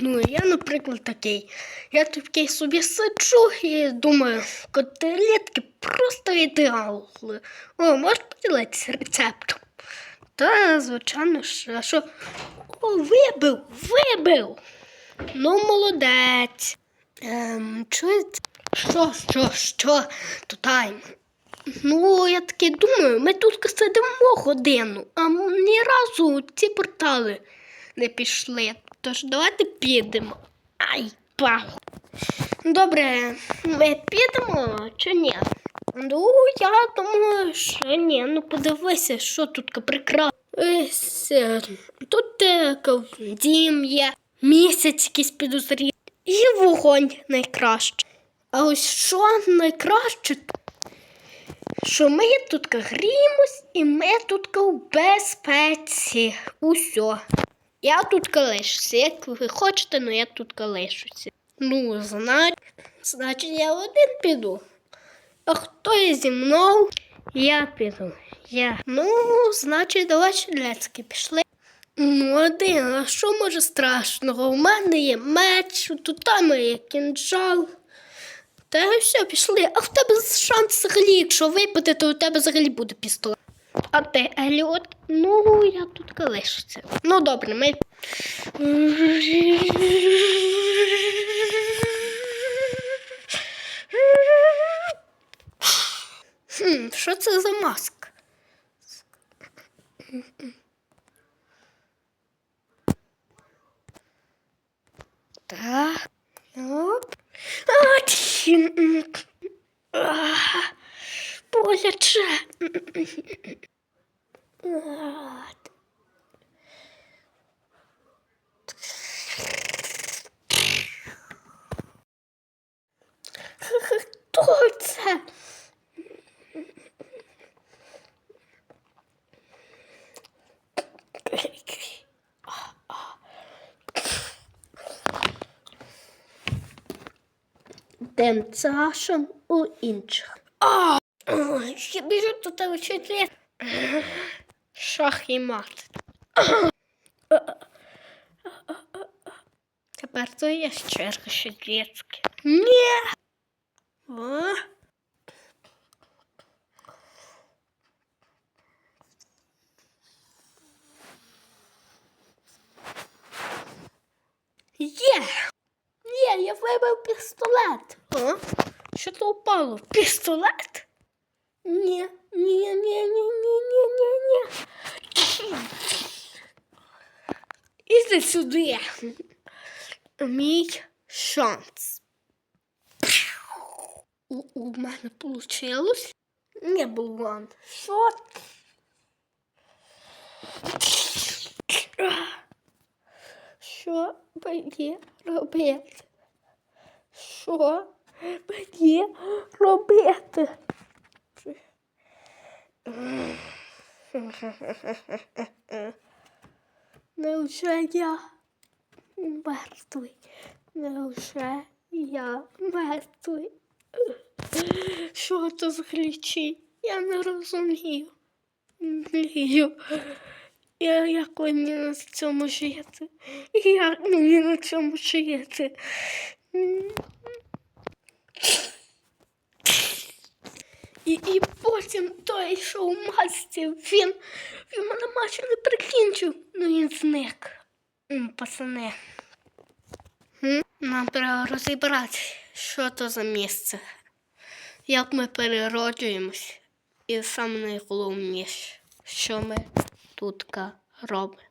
Ну, я, наприклад, такий. Я такий собі сиджу і думаю, котлетки просто ідеал. О, можеш поділитися рецептом? Та, звичайно ж, а що? О, вибив, вибив. Ну, молодець. Ем, чуєте? Що, що, що? То тайм. Ну, я таки думаю, ми тут сидимо годину, а ні разу ці портали не пішли. Тож давайте підемо. Ай, пах. Добре, ми підемо чи ні? Ну, я думаю, що ні. Ну подивися, що тут прекрасно. Е, Тут е, дім є, місяць якийсь підозрілий. І вогонь найкраще. А ось що найкраще, що ми тут гріємось і ми тут в безпеці. Усьо. Я тут лишуся. Як ви хочете, але я тут лишуся. Ну, значить, значить, я один піду. А хто є зі мною? Я піду. Я. Ну, значить, давай шляцьки пішли. Ну, один, а що може страшного? У мене є меч, тут там є кінжал. Та все, пішли. А в тебе шанс взагалі, якщо випити, то у тебе взагалі буде пістолет. А ти, Еліот? Ну, я тут калишуся. Ну, добре, ми. Що це за маска? Так. Оп. А, Боляче. А, Хто це? Тим часом у інших. А, ой, ще біжу до тебе вчителя. Шах і мат. Тепер то є черга ще дітки. Ні. О. Є! Є, я вибив пістолет. А? Що то впало? Пістолет? Ні, ні, ні, ні, ні, ні, ні, ні. Іди сюди. Мій шанс. У, у мене вийшло. Не було. Що? Що мені робити? Що мені робити? Невже я мертвий? Невже я мертвий? Що це за? Я не розумію. Мрію. Я як мені на цьому жити? Як мені на цьому жити? І, і потім той, що у масці, він, він мене майже не прикінчив, ну він зник. Пацани. Нам треба розібрати, що то за місце. Як ми перероджуємось. І саме найголовніше, що ми тут робимо.